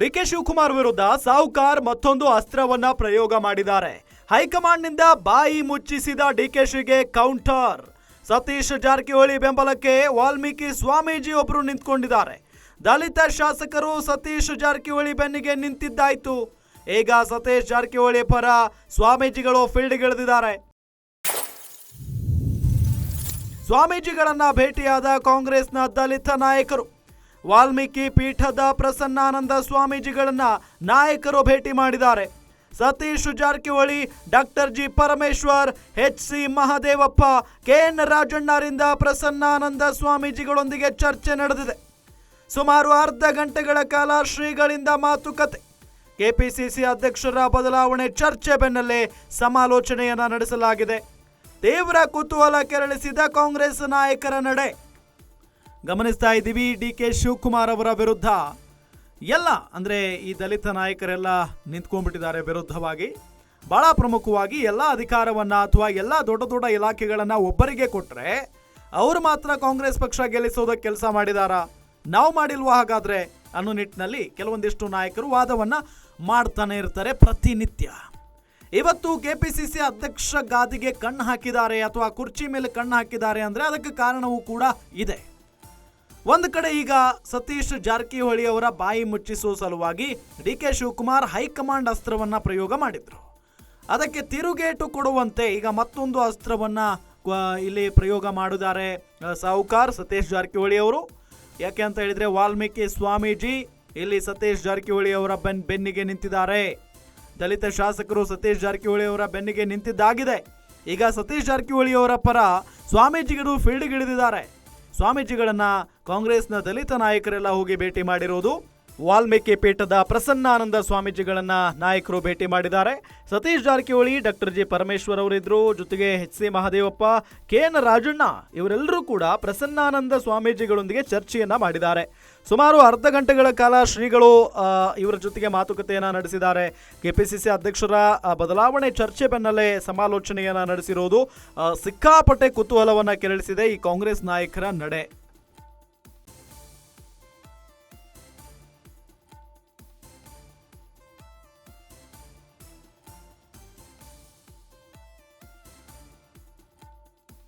DK Shivakumar ವಿರುದ್ಧ ಸಾಹುಕಾರ್ ಮತ್ತೊಂದು ಅಸ್ತ್ರವನ್ನ ಪ್ರಯೋಗ ಮಾಡಿದ್ದಾರೆ. ಹೈಕಮಾಂಡ್ನಿಂದ ಬಾಯಿ ಮುಚ್ಚಿಸಿದ ಡಿಕೆಶಿಗೆ ಕೌಂಟರ್. ಸತೀಶ್ ಜಾರಕಿಹೊಳಿ ಬೆಂಬಲಕ್ಕೆ ವಾಲ್ಮೀಕಿ ಸ್ವಾಮೀಜಿ ಒಬ್ಬರು ನಿಂತ್ಕೊಂಡಿದ್ದಾರೆ. ದಲಿತ ಶಾಸಕರು ಸತೀಶ್ ಜಾರಕಿಹೊಳಿ ಬೆನ್ನಿಗೆ ನಿಂತಿದ್ದಾಯ್ತು. ಈಗ ಸತೀಶ್ ಜಾರಕಿಹೊಳಿ ಪರ ಸ್ವಾಮೀಜಿಗಳು ಫೀಲ್ಡ್ಗಿಳಿದಿದ್ದಾರೆ. ಸ್ವಾಮೀಜಿಗಳನ್ನ ಭೇಟಿಯಾದ ಕಾಂಗ್ರೆಸ್ನ ದಲಿತ ನಾಯಕರು. ವಾಲ್ಮೀಕಿ ಪೀಠದ ಪ್ರಸನ್ನಾನಂದ ಸ್ವಾಮೀಜಿಗಳನ್ನ ನಾಯಕರು ಭೇಟಿ ಮಾಡಿದ್ದಾರೆ. Satish Jarkiholi, doctor G Parameshwar, H C Mahadevappa K N ರಾಜಣ್ಣರಿಂದ Prasannananda ಸ್ವಾಮೀಜಿಗಳೊಂದಿಗೆ ಚರ್ಚೆ ನಡೆದಿದೆ. ಸುಮಾರು ಅರ್ಧ ಗಂಟೆಗಳ ಕಾಲ ಶ್ರೀಗಳಿಂದ ಮಾತುಕತೆ. ಕೆಪಿಸಿಸಿ ಅಧ್ಯಕ್ಷರ ಬದಲಾವಣೆ ಚರ್ಚೆ ಬೆನ್ನಲ್ಲೇ ಸಮಾಲೋಚನೆಯನ್ನು ನಡೆಸಲಾಗಿದೆ. ತೀವ್ರ ಕುತೂಹಲ ಕೆರಳಿಸಿದ ಕಾಂಗ್ರೆಸ್ ನಾಯಕರ ನಡೆ. ಗಮನಿಸ್ತಾ ಇದ್ದೀವಿ ಡಿ ಕೆ ಶಿವಕುಮಾರ್ ಅವರ ವಿರುದ್ಧ. ಎಲ್ಲ, ಅಂದರೆ ಈ ದಲಿತ ನಾಯಕರೆಲ್ಲ ನಿಂತ್ಕೊಂಡ್ಬಿಟ್ಟಿದ್ದಾರೆ ವಿರುದ್ಧವಾಗಿ. ಭಾಳ ಪ್ರಮುಖವಾಗಿ ಎಲ್ಲ ಅಧಿಕಾರವನ್ನು ಅಥವಾ ಎಲ್ಲ ದೊಡ್ಡ ದೊಡ್ಡ ಇಲಾಖೆಗಳನ್ನು ಒಬ್ಬರಿಗೆ ಕೊಟ್ಟರೆ ಅವರು ಮಾತ್ರ ಕಾಂಗ್ರೆಸ್ ಪಕ್ಷ ಗೆಲ್ಲಿಸೋದಕ್ಕೆ ಕೆಲಸ ಮಾಡಿದಾರ? ನಾವು ಮಾಡಿಲ್ವಾ ಹಾಗಾದರೆ? ಅನ್ನೋ ನಿಟ್ಟಿನಲ್ಲಿ ಕೆಲವೊಂದಿಷ್ಟು ನಾಯಕರು ವಾದವನ್ನು ಮಾಡ್ತಾನೆ ಇರ್ತಾರೆ ಪ್ರತಿನಿತ್ಯ. ಇವತ್ತು ಕೆ ಪಿ ಸಿ ಅಧ್ಯಕ್ಷ ಗಾದಿಗೆ ಕಣ್ಣು ಹಾಕಿದ್ದಾರೆ ಅಥವಾ ಕುರ್ಚಿ ಮೇಲೆ ಕಣ್ಣು ಹಾಕಿದ್ದಾರೆ ಅಂದರೆ ಅದಕ್ಕೆ ಕಾರಣವೂ ಕೂಡ ಇದೆ. ಒಂದು ಕಡೆ ಈಗ ಸತೀಶ್ ಜಾರಕಿಹೊಳಿ ಅವರ ಬಾಯಿ ಮುಚ್ಚಿಸುವ ಸಲುವಾಗಿ D K Shivakumar high command ಅಸ್ತ್ರವನ್ನ ಪ್ರಯೋಗ ಮಾಡಿದ್ರು. ಅದಕ್ಕೆ ತಿರುಗೇಟು ಕೊಡುವಂತೆ ಈಗ ಮತ್ತೊಂದು ಅಸ್ತ್ರವನ್ನ ಇಲ್ಲಿ ಪ್ರಯೋಗ ಮಾಡಿದ್ದಾರೆ ಸಾಹುಕಾರ್, ಸತೀಶ್ ಜಾರಕಿಹೊಳಿ ಅವರು. ಯಾಕೆ ಅಂತ ಹೇಳಿದ್ರೆ ವಾಲ್ಮೀಕಿ ಸ್ವಾಮೀಜಿ ಇಲ್ಲಿ ಸತೀಶ್ ಜಾರಕಿಹೊಳಿ ಅವರ ಬೆನ್, ಬೆನ್ನಿಗೆ ನಿಂತಿದ್ದಾರೆ. ದಲಿತ ಶಾಸಕರು ಸತೀಶ್ ಜಾರಕಿಹೊಳಿ ಅವರ ಬೆನ್ನಿಗೆ ನಿಂತಿದ್ದಾಗಿದೆ. ಈಗ ಸತೀಶ್ ಜಾರಕಿಹೊಳಿ ಅವರ ಪರ ಸ್ವಾಮೀಜಿಗಳು ಫೀಲ್ಡ್ಗಿಳಿದಿದ್ದಾರೆ ಸ್ವಾಮೀಜಿಗಳನ್ನ ಕಾಂಗ್ರೆಸ್ನ ದಲಿತ ನಾಯಕರೆಲ್ಲ ಹೋಗಿ ಭೇಟಿ ಮಾಡಿರೋದು ವಾಲ್ಮೀಕಿ ಪೀಠದ ಪ್ರಸನ್ನಾನಂದ ಸ್ವಾಮೀಜಿಗಳನ್ನ ನಾಯಕರು ಭೇಟಿ ಮಾಡಿದ್ದಾರೆ. ಸತೀಶ್ ಜಾರಕಿಹೊಳಿ, ಡಾಕ್ಟರ್ ಜಿ ಪರಮೇಶ್ವರ್ ಅವರಿದ್ರು, ಜೊತೆಗೆ H C Mahadevappa, K N Rajanna ಇವರೆಲ್ಲರೂ ಕೂಡ ಪ್ರಸನ್ನಾನಂದ ಸ್ವಾಮೀಜಿಗಳೊಂದಿಗೆ ಚರ್ಚೆಯನ್ನ ಮಾಡಿದ್ದಾರೆ. ಸುಮಾರು ಅರ್ಧ ಗಂಟೆಗಳ ಕಾಲ ಶ್ರೀಗಳು ಇವರ ಜೊತೆಗೆ ಮಾತುಕತೆಯನ್ನ ನಡೆಸಿದ್ದಾರೆ. ಕೆಪಿಸಿಸಿ ಅಧ್ಯಕ್ಷರ ಬದಲಾವಣೆ ಚರ್ಚೆ ಬೆನ್ನಲ್ಲೇ ಸಮಾಲೋಚನೆಯನ್ನು ನಡೆಸಿರೋದು ಸಿಕ್ಕಾಪಟ್ಟೆ ಕುತೂಹಲವನ್ನು ಕೆರಳಿಸಿದೆ ಈ ಕಾಂಗ್ರೆಸ್ ನಾಯಕರ ನಡೆ.